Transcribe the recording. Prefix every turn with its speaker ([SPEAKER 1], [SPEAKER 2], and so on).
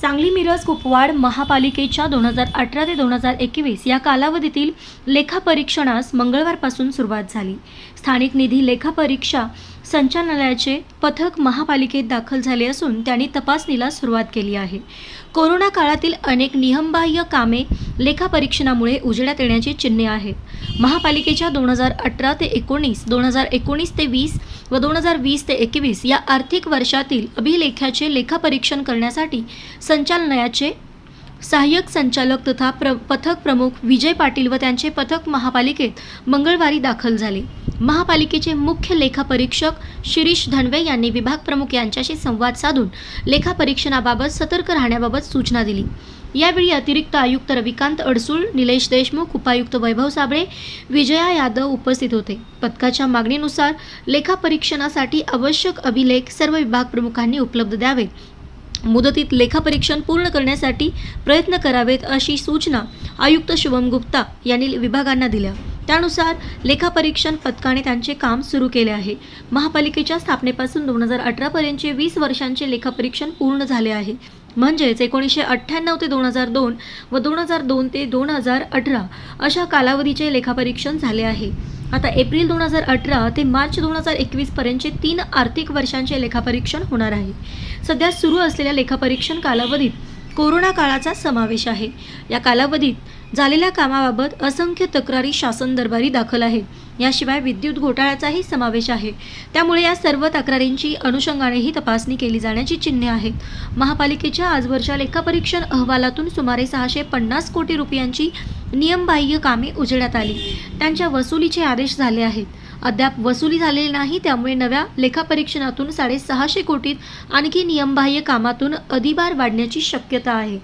[SPEAKER 1] सांगली मिरज कुपवाड महापालिकेच्या दोन हजार अठरा ते दोन हजार एकवीस या कालावधीतील लेखापरीक्षणास मंगळवारपासून सुरुवात झाली. स्थानिक निधी लेखापरीक्षा संचालनालयाचे पथक महापालिकेत दाखल झाले असून त्यांनी तपासणीला सुरुवात केली आहे. कोरोना काळातील अनेक नियमबाह्य कामे लेखापरीक्षणामुळे उजेडात येण्याची चिन्हे आहेत. महापालिकेच्या दोन हजार अठरा ते एकोणीस दोन हजार एकोणीस ते वीस व दोन हजार वीस ते एकवीस या आर्थिक वर्षातील अभिलेखाचे लेखापरीक्षण करण्यासाठी संचालनालयाचे सहाय्यक संचालक तथा प्र पथक प्रमुख विजय पाटील व त्यांचे पथक महापालिकेत मंगळवारी दाखल झाले. महापालिकेचे मुख्य लेखापरीक्षक शिरीष धनवे यांनी विभाग प्रमुख यांच्याशी संवाद साधून लेखापरीक्षणाबाबत सतर्क राहण्याबाबत सूचना दिली. यावेळी अतिरिक्त आयुक्त रविकांत अडसूळ निलेश देशमुख उपायुक्त वैभव साबळे विजया यादव उपस्थित होते. पथकाच्या मागणीनुसार लेखापरीक्षणासाठी आवश्यक अभिलेख सर्व विभाग प्रमुखांनी उपलब्ध द्यावेत मुदतीत लेखापरीक्षण पूर्ण करण्यासाठी प्रयत्न करावेत अशी सूचना आयुक्त शुभम गुप्ता यांनी विभागांना दिल्या. त्यानुसार लेखापरीक्षण पथकाने त्यांचे काम सुरू केले आहे. महापालिकेच्या स्थापनेपासून दोन हजार अठरापर्यंतचे वीस वर्षांचे लेखापरीक्षण पूर्ण झाले आहे. म्हणजेच एकोणीसशे अठ्ठ्याण्णव ते दोन हजार दोन व दोन हजार दोन ते दोन हजार अठरा अशा कालावधीचे लेखापरीक्षण झाले आहे. आता एप्रिल दोन हजार अठरा ते मार्च दोन हजार एकवीसपर्यंतचे तीन आर्थिक वर्षांचे लेखापरीक्षण होणार आहे. सध्या सुरू असलेल्या लेखापरीक्षण कालावधीत कोरोना काळाचा समावेश आहे. या कालावधीत झालेल्या कामाबाबत असंख्य तक्रारी शासन दरबारी दाखल आहेत याशिवाय विद्युत घोटाळ्याचाही समावेश आहे. त्यामुळे या सर्व तक्रारींची अनुषंगानेही तपासणी केली जाण्याची चिन्हे आहेत. महापालिकेच्या आजवरच्या लेखापरीक्षण अहवालातून सुमारे सहाशे पन्नास कोटी रुपयांची नियमबाह्य कामे उजळण्यात आली. त्यांच्या वसुलीचे आदेश झाले आहेत. अद्याप वसुली झालेली नाही त्यामुळे नव्या लेखापरीक्षणातून साडेसहाशे कोटीत आणखी नियमबाह्य कामातून अधिभार वाढण्याची शक्यता आहे.